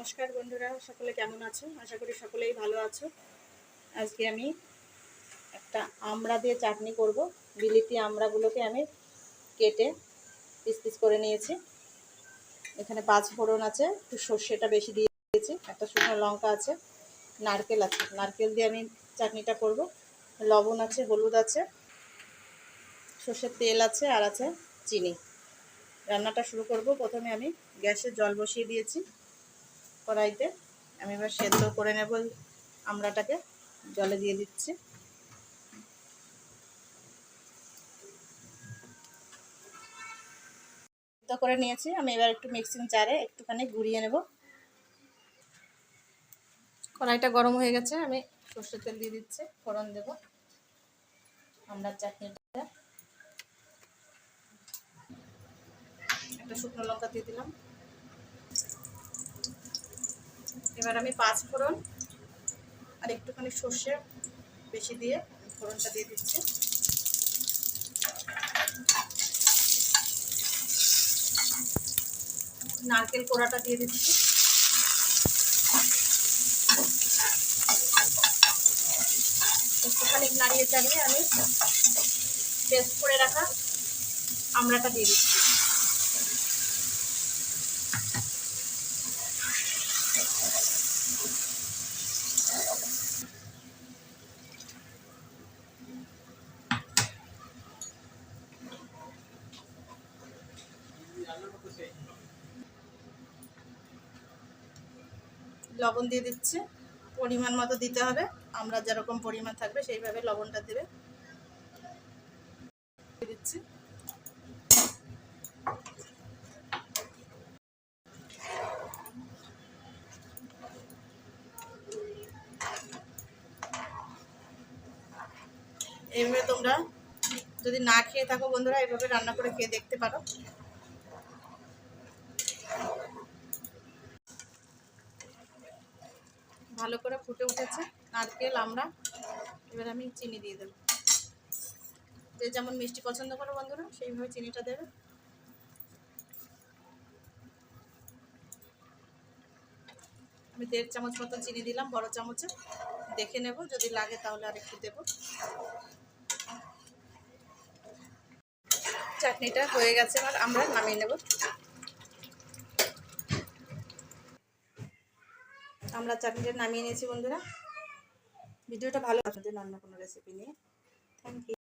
নমস্কার বন্ধুরা, সকলে কেমন আছো? আশা করি সকলেই ভালো আছো। আজকে আমি একটা আমড়া দিয়ে চাটনি করব। বিলিতি আমড়াগুলোকে আমি কেটে পিস পিস করে নিয়েছি। এখানে পাঁচ ফোড়ন আছে, একটু সর্ষেটা বেশি দিয়ে দিয়েছি। একটা শুকনো লঙ্কা আছে, নারকেল আছে। নারকেল দিয়ে আমি চাটনিটা করব। লবণ আছে, হলুদ আছে, সর্ষের তেল আছে, আর আছে চিনি। রান্নাটা শুরু করব। প্রথমে আমি গ্যাসে জল বসিয়ে দিয়েছি। কড়াইতে। আমি এবার সেদ্ধ করে নেব আমড়াটাকে। জলে দিয়ে দিচ্ছি। সেদ্ধ করে নিয়েছি। আমি এবার একটু মিক্সিং জারে একটুখানি গুঁড়িয়ে নেব। কড়াইটা গরম হয়ে গেছে। আমি সর্ষের তেল দিয়ে দিচ্ছি। ফোড়ন দেব। আমড়ার চাটনিটা। একটা শুকনো লঙ্কা দিয়ে দিলাম। এবার আমি পাঁচ ফোড়ন আর একটুখানি সর্ষে বেশি দিয়ে ফোড়নটা দিয়ে দিচ্ছি। নারকেল কোড়াটা দিয়ে দিচ্ছি। একটুখানি নাড়িয়ে চাড়িয়ে আমি পেস্ট করে রাখা আমড়াটা দিয়ে দিচ্ছি। লবণ দিয়ে দিচ্ছে। পরিমাণ মতো দিতে হবে। আমরা যেরকম পরিমাণ থাকবে সেইভাবে লবণটা দেবে। দিচ্ছি। এইভাবে তোমরা যদি না খেয়ে থাকো বন্ধুরা এইভাবে রান্না করে খেয়ে দেখতে পারো। ভালো করে ফুটে উঠেছে। নারকেল, আমরা। এবার আমি চিনি দিয়ে দেবো। যে যেমন মিষ্টি পছন্দ করো বন্ধুরা, সেইভাবে চিনিটা দেবে। আমি দেড় চামচ মতো চিনি দিলাম, বড় চামচে। দেখে নেব, যদি লাগে তাহলে আর একটু দেবো। চাটনিটা হয়ে গেছে আর আমরা নামিয়ে নেব। আমরা চাটনিটা নামিয়ে নিয়েছি বন্ধুরা। ভিডিওটা ভালো আপনাদের অন্য কোনো রেসিপি নিয়ে। Thank you